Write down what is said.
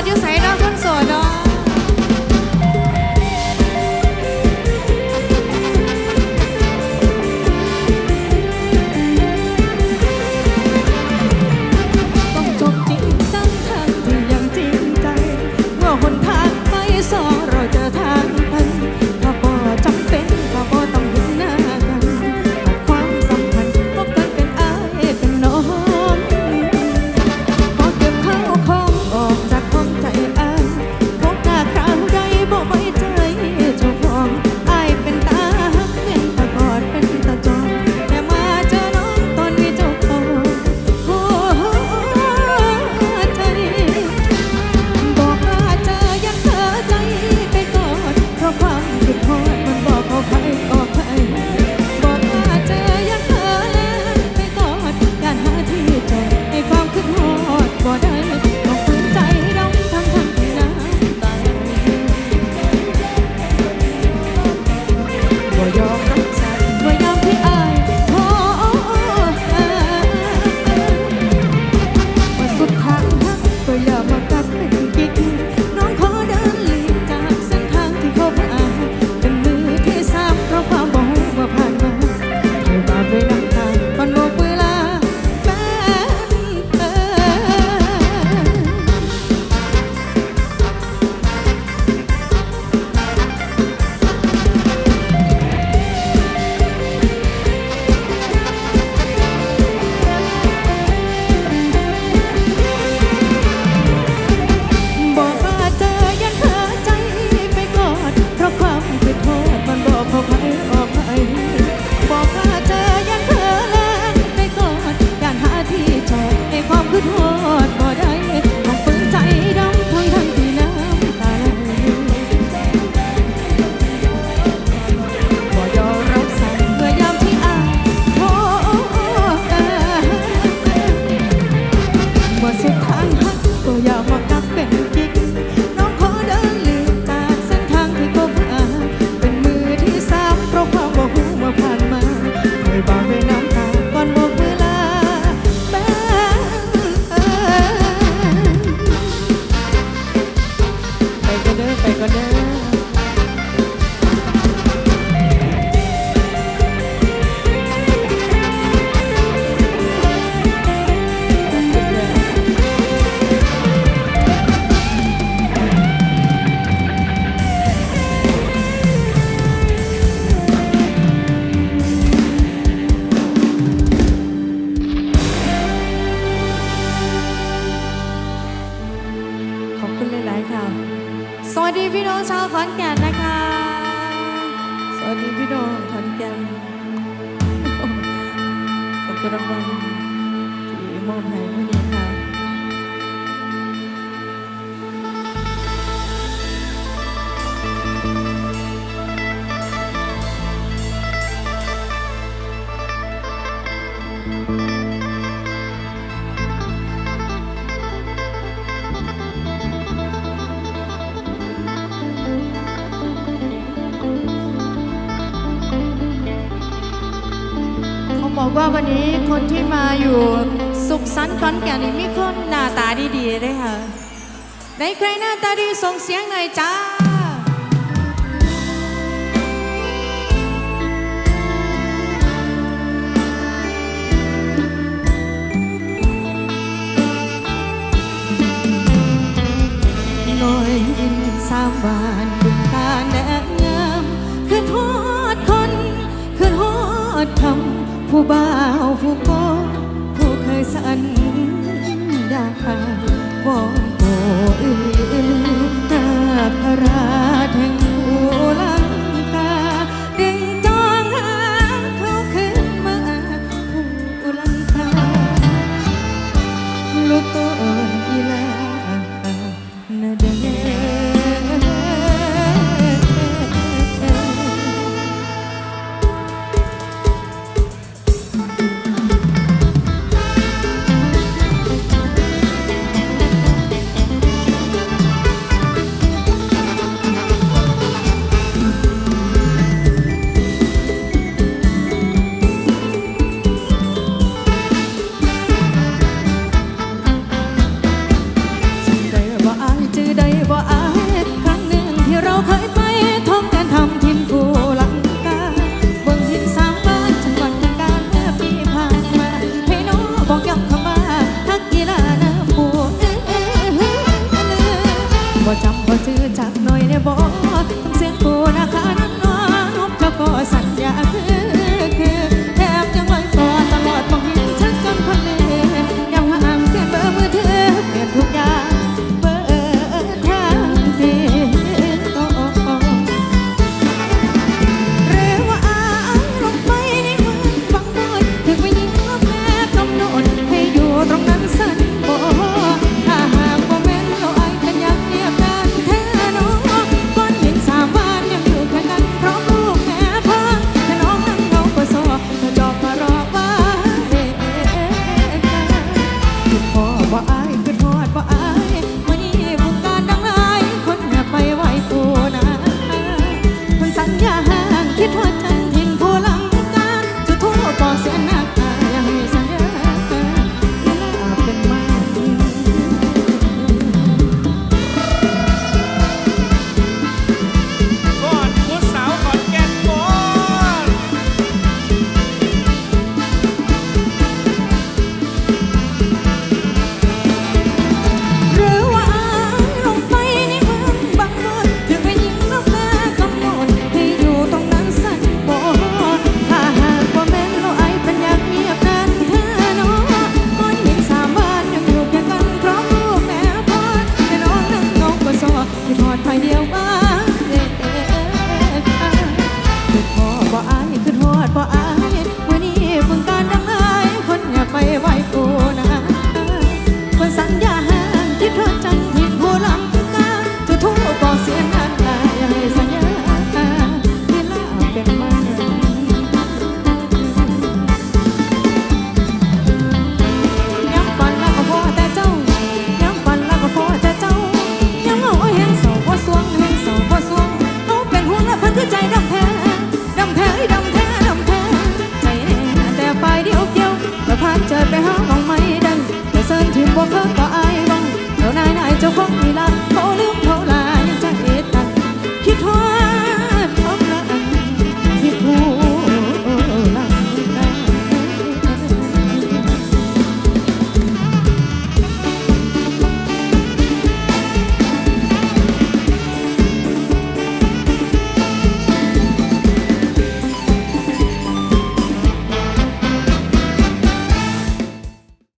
aja saya พี่น้องชาวขอนแก่นนะคะ สวัสดีพี่น้องขอนแก่นขอบคุณรางวัลที่มอบให้พี่ค่ะ วันนี้คนที่มาอยู่สุขสันต์ขอนแก่นี่มีคนหน้าตาดีๆเลยค่ะในใครหน้าตาดีส่งเสียงหน่อยจ้าลอยสามานบุกตาแนบงามคือทอดคนคือทอดคำผู้บ้า povo.